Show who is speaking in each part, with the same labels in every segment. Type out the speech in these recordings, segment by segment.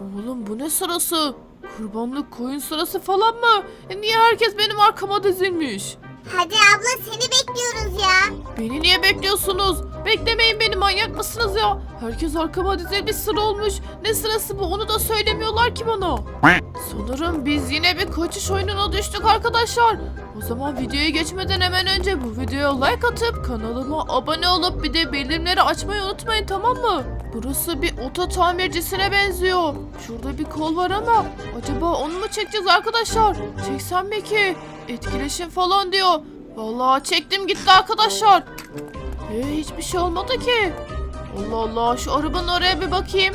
Speaker 1: Oğlum bu ne sırası? Kurbanlık koyun sırası falan mı? E niye herkes benim arkama dizilmiş?
Speaker 2: Hadi abla seni bekliyoruz ya.
Speaker 1: Beni niye bekliyorsunuz? Beklemeyin beni manyak mısınız ya? Herkes arkama dizilmiş sıra olmuş. Ne sırası bu onu da söylemiyorlar ki bana. Sanırım biz yine bir kaçış oyununa düştük arkadaşlar. O zaman videoya geçmeden hemen önce bu videoya like atıp kanalıma abone olup bir de bildirimleri açmayı unutmayın tamam mı? Burası bir oto tamircisine benziyor. Şurada bir kol var ama acaba onu mu çekeceğiz arkadaşlar? Çeksem mi ki? Etkileşim falan diyor. Vallahi çektim gitti arkadaşlar. Ee, hiçbir şey olmadı ki. Allah Allah şu arabanın oraya bir bakayım.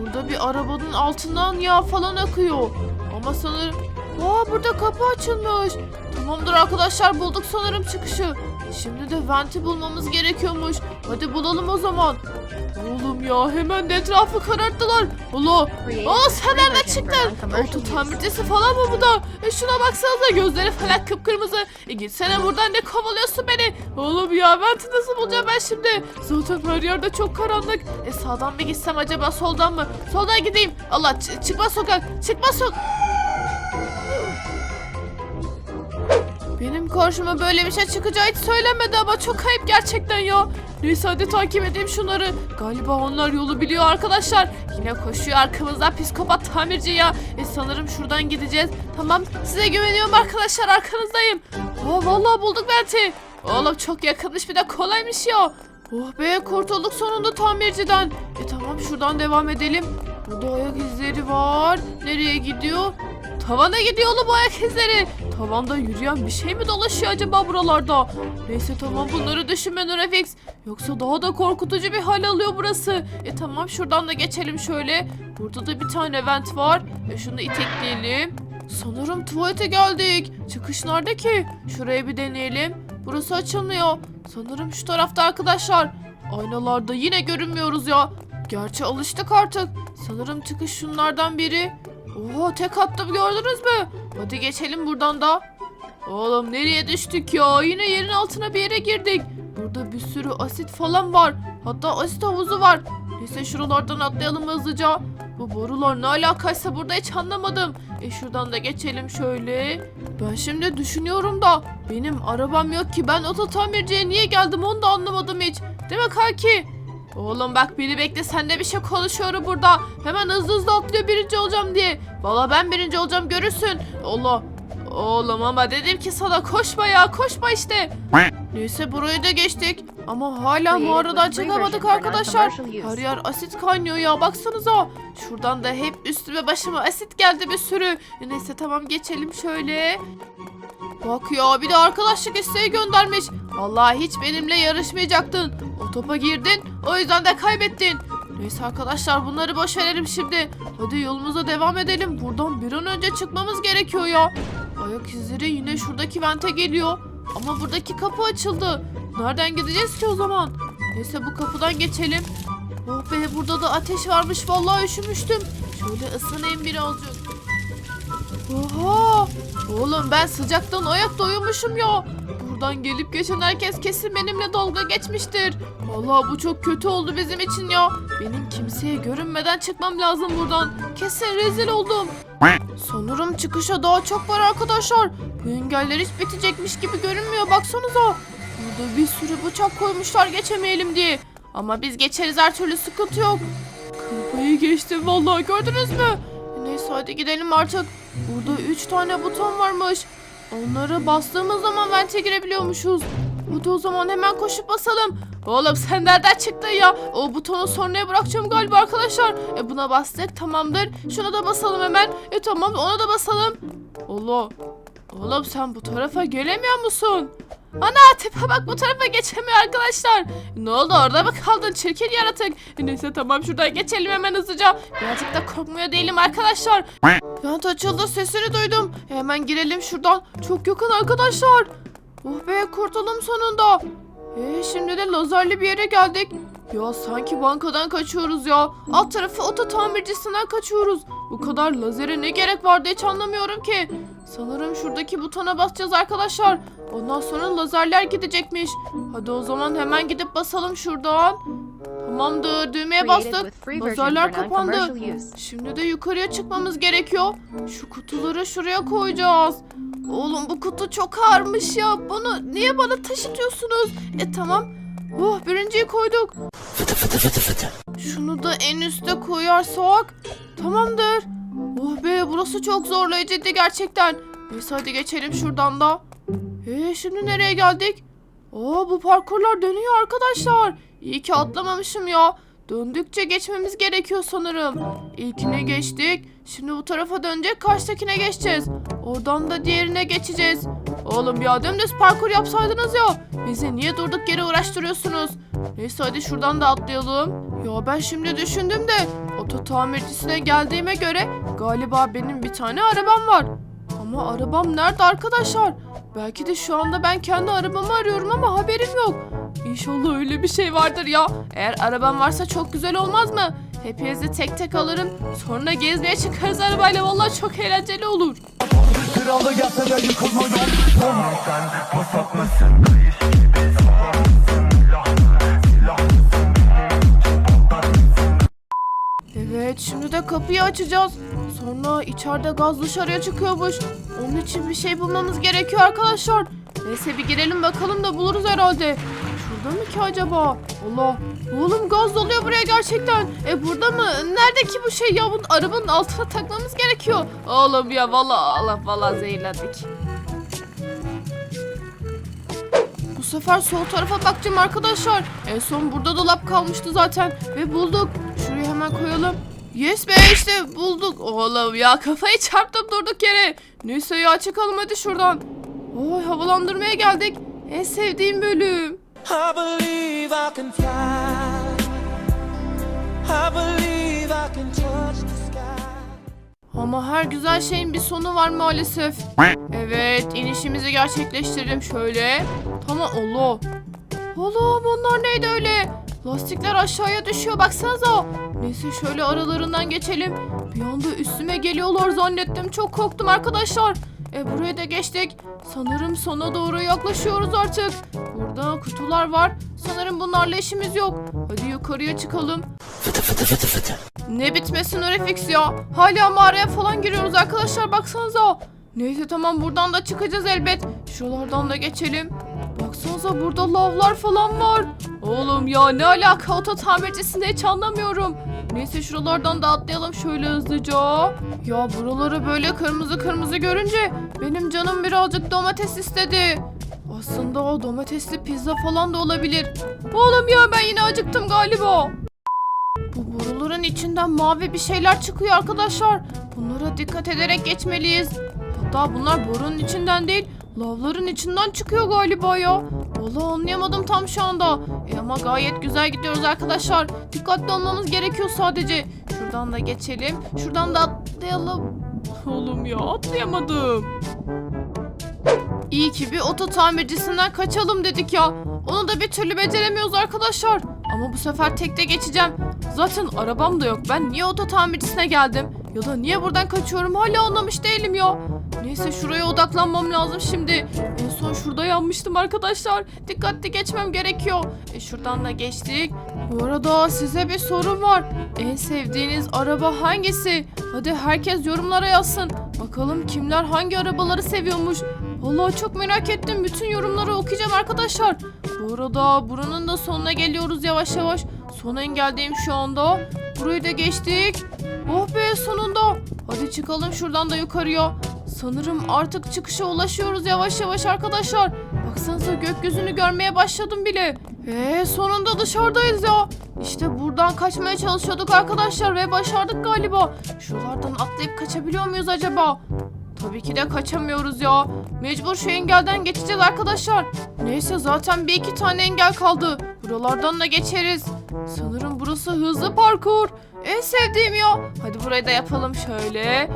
Speaker 1: Burada bir arabanın altından yağ falan akıyor. Ama sanırım... Aa burada kapı açılmış. Tamamdır arkadaşlar bulduk sanırım çıkışı. Şimdi de venti bulmamız gerekiyormuş. Hadi bulalım o zaman. Oğlum ya hemen de etrafı kararttılar. Allah. Aa sen nereden çıktın? Oto tamircisi falan mı bu da? E şuna baksanıza gözleri falan kıpkırmızı. E gitsene buradan ne kovalıyorsun beni? Oğlum ya venti nasıl bulacağım ben şimdi? Zaten her yerde çok karanlık. E sağdan mı gitsem acaba soldan mı? Soldan gideyim. Allah çıkma sokak. Çıkma sokak. Benim karşıma böyle bir şey çıkacağı hiç söylenmedi ama çok ayıp gerçekten ya. Neyse hadi takip edeyim şunları. Galiba onlar yolu biliyor arkadaşlar. Yine koşuyor arkamızdan psikopat tamirci ya. E sanırım şuradan gideceğiz. Tamam size güveniyorum arkadaşlar arkanızdayım. Aa vallahi bulduk Benti. Oğlum çok yakınmış bir de kolaymış ya. Oh be kurtulduk sonunda tamirciden. E tamam şuradan devam edelim. Burada ayak izleri var. Nereye gidiyor? Tavana gidiyor oğlum ayak izleri. Tavanda yürüyen bir şey mi dolaşıyor acaba buralarda? Neyse tamam bunları düşünme Nurefix. Yoksa daha da korkutucu bir hal alıyor burası. E tamam şuradan da geçelim şöyle. Burada da bir tane vent var. E şunu itekleyelim. Sanırım tuvalete geldik. Çıkış nerede ki? Şuraya bir deneyelim. Burası açılmıyor. Sanırım şu tarafta arkadaşlar. Aynalarda yine görünmüyoruz ya. Gerçi alıştık artık. Sanırım çıkış şunlardan biri. Oha tek attım gördünüz mü? Hadi geçelim buradan da. Oğlum nereye düştük ya? Yine yerin altına bir yere girdik. Burada bir sürü asit falan var. Hatta asit havuzu var. Neyse şuralardan atlayalım hızlıca. Bu borular ne alakaysa burada hiç anlamadım. E şuradan da geçelim şöyle. Ben şimdi düşünüyorum da benim arabam yok ki ben oto tamirciye niye geldim onu da anlamadım hiç. Değil mi kanki? Oğlum bak beni bekle senle bir şey konuşuyorum burada. Hemen hızlı hızlı atlıyor birinci olacağım diye. Valla ben birinci olacağım görürsün. Allah. Oğlum ama dedim ki sana koşma ya koşma işte. Neyse burayı da geçtik. Ama hala mağaradan çıkamadık arkadaşlar. Her yer asit kaynıyor ya baksanıza. Şuradan da hep üstüme başıma asit geldi bir sürü. Neyse tamam geçelim şöyle. Bak ya bir de arkadaşlık isteği göndermiş. Vallahi hiç benimle yarışmayacaktın. O topa girdin o yüzden de kaybettin. Neyse arkadaşlar bunları boş verelim şimdi. Hadi yolumuza devam edelim. Buradan bir an önce çıkmamız gerekiyor ya. Ayak izleri yine şuradaki vente geliyor. Ama buradaki kapı açıldı. Nereden gideceğiz ki o zaman? Neyse bu kapıdan geçelim. Oh be burada da ateş varmış. Vallahi üşümüştüm. Şöyle ısınayım birazcık. Oha! Oğlum ben sıcaktan ayakta uyumuşum ya. Buradan gelip geçen herkes kesin benimle dalga geçmiştir. Vallahi bu çok kötü oldu bizim için ya. Benim kimseye görünmeden çıkmam lazım buradan. Kesin rezil oldum. Sanırım çıkışa daha çok var arkadaşlar. Bu engeller hiç bitecekmiş gibi görünmüyor baksanıza. Burada bir sürü bıçak koymuşlar geçemeyelim diye. Ama biz geçeriz her türlü sıkıntı yok. Kapıyı geçtim vallahi gördünüz mü? Neyse hadi gidelim artık. Burada üç tane buton varmış. Onları bastığımız zaman vente girebiliyormuşuz. Hadi o zaman hemen koşup basalım. Oğlum sen nereden çıktın ya? O butonu sonraya bırakacağım galiba arkadaşlar. E buna bastık tamamdır. Şuna da basalım hemen. E tamam ona da basalım. Allah. Oğlum sen bu tarafa gelemiyor musun? Ana tipe bak bu tarafa geçemiyor arkadaşlar. Ne oldu orada mı kaldın çirkin yaratık? Neyse tamam şuradan geçelim hemen hızlıca. Birazcık da korkmuyor değilim arkadaşlar. Vent açıldı sesini duydum. Hemen girelim şuradan. Çok yakın arkadaşlar. Oh be kurtuldum sonunda. Ee, şimdi de lazerli bir yere geldik. Ya sanki bankadan kaçıyoruz ya. Alt tarafı oto tamircisinden kaçıyoruz. Bu kadar lazere ne gerek vardı hiç anlamıyorum ki. Sanırım şuradaki butona basacağız arkadaşlar. Ondan sonra lazerler gidecekmiş. Hadi o zaman hemen gidip basalım şuradan. Tamamdır düğmeye bastık.
Speaker 3: for
Speaker 1: kapandı. Şimdi de yukarıya çıkmamız gerekiyor. Şu kutuları şuraya koyacağız. Oğlum bu kutu çok ağırmış ya. Bunu niye bana taşıtıyorsunuz? E tamam. Oh birinciyi koyduk. Şunu da en üste koyarsak tamamdır. Oh be burası çok zorlayıcıydı gerçekten. Neyse hadi geçelim şuradan da. Ee şimdi nereye geldik? Aa bu parkurlar dönüyor arkadaşlar. İyi ki atlamamışım ya. Döndükçe geçmemiz gerekiyor sanırım. İlkine geçtik. Şimdi bu tarafa dönecek karşıdakine geçeceğiz. Oradan da diğerine geçeceğiz. Oğlum ya dümdüz parkur yapsaydınız ya. Bizi niye durduk yere uğraştırıyorsunuz? Neyse hadi şuradan da atlayalım. Ya ben şimdi düşündüm de oto tamircisine geldiğime göre galiba benim bir tane arabam var. Ama arabam nerede arkadaşlar? Belki de şu anda ben kendi arabamı arıyorum ama haberim yok. İnşallah öyle bir şey vardır ya. Eğer arabam varsa çok güzel olmaz mı? Hepinizi tek tek alırım. Sonra gezmeye çıkarız arabayla. Vallahi çok eğlenceli olur. Evet şimdi de kapıyı açacağız. Sonra içeride gaz dışarıya çıkıyormuş. Onun için bir şey bulmamız gerekiyor arkadaşlar. Neyse bir girelim bakalım da buluruz herhalde. Şurada mı ki acaba? Allah. Oğlum gaz doluyor buraya gerçekten. E burada mı? Nerede ki bu şey ya? Bunun arabanın altına takmamız gerekiyor. Oğlum ya valla Allah valla zehirlendik. Bu sefer sol tarafa bakacağım arkadaşlar. En son burada dolap kalmıştı zaten ve bulduk. Şuraya hemen koyalım. Yes be işte bulduk. Oğlum ya kafayı çarptım durduk yere. Neyse ya çıkalım hadi şuradan. Oy havalandırmaya geldik. En sevdiğim bölüm.
Speaker 4: I believe I can fly. I believe I can touch the sky.
Speaker 1: Ama her güzel şeyin bir sonu var maalesef. Evet inişimizi gerçekleştirelim şöyle. Tamam Allah. Oğlum onlar neydi öyle? Lastikler aşağıya düşüyor baksanıza. Neyse şöyle aralarından geçelim. Bir anda üstüme geliyorlar zannettim. Çok korktum arkadaşlar. E buraya da geçtik. Sanırım sona doğru yaklaşıyoruz artık. Burada kutular var. Sanırım bunlarla işimiz yok. Hadi yukarıya çıkalım. Ne bitmesin Orifix ya. Hala mağaraya falan giriyoruz arkadaşlar baksanıza. Neyse tamam buradan da çıkacağız elbet. Şuralardan da geçelim. Baksanıza burada lavlar falan var. Oğlum ya ne alaka oto tamircisinde hiç anlamıyorum. Neyse şuralardan da atlayalım şöyle hızlıca. Ya buraları böyle kırmızı kırmızı görünce benim canım birazcık domates istedi. Aslında o domatesli pizza falan da olabilir. Oğlum ya ben yine acıktım galiba. Bu boruların içinden mavi bir şeyler çıkıyor arkadaşlar. Bunlara dikkat ederek geçmeliyiz. Hatta bunlar borunun içinden değil, lavların içinden çıkıyor galiba ya. Vallahi anlayamadım tam şu anda. E ama gayet güzel gidiyoruz arkadaşlar. Dikkatli olmamız gerekiyor sadece. Şuradan da geçelim. Şuradan da atlayalım. Oğlum ya atlayamadım. İyi ki bir oto tamircisinden kaçalım dedik ya. Onu da bir türlü beceremiyoruz arkadaşlar. Ama bu sefer tekte geçeceğim. Zaten arabam da yok. Ben niye oto tamircisine geldim? Ya da niye buradan kaçıyorum hala anlamış değilim ya. Neyse şuraya odaklanmam lazım şimdi. En son şurada yanmıştım arkadaşlar. Dikkatli geçmem gerekiyor. E şuradan da geçtik. Bu arada size bir sorum var. En sevdiğiniz araba hangisi? Hadi herkes yorumlara yazsın. Bakalım kimler hangi arabaları seviyormuş. Vallahi çok merak ettim. Bütün yorumları okuyacağım arkadaşlar. Bu arada buranın da sonuna geliyoruz yavaş yavaş. Son engeldeyim şu anda. Burayı da geçtik. Oh be sonunda. Hadi çıkalım şuradan da yukarıya. Sanırım artık çıkışa ulaşıyoruz yavaş yavaş arkadaşlar. Baksanıza gökyüzünü görmeye başladım bile. Eee sonunda dışarıdayız ya. İşte buradan kaçmaya çalışıyorduk arkadaşlar ve başardık galiba. Şuralardan atlayıp kaçabiliyor muyuz acaba? Tabii ki de kaçamıyoruz ya. Mecbur şu engelden geçeceğiz arkadaşlar. Neyse zaten bir iki tane engel kaldı. Buralardan da geçeriz. Sanırım burası hızlı parkur. En sevdiğim ya. Hadi burayı da yapalım şöyle.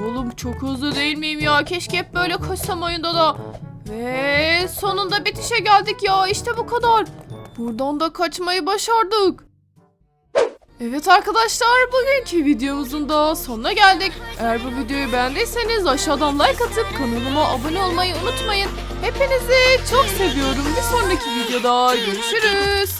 Speaker 1: Oğlum çok hızlı değil miyim ya? Keşke hep böyle koşsam oyunda da. Ve sonunda bitişe geldik ya. İşte bu kadar. Buradan da kaçmayı başardık. Evet arkadaşlar bugünkü videomuzun da sonuna geldik. Eğer bu videoyu beğendiyseniz aşağıdan like atıp kanalıma abone olmayı unutmayın. Hepinizi çok seviyorum. Bir sonraki videoda görüşürüz.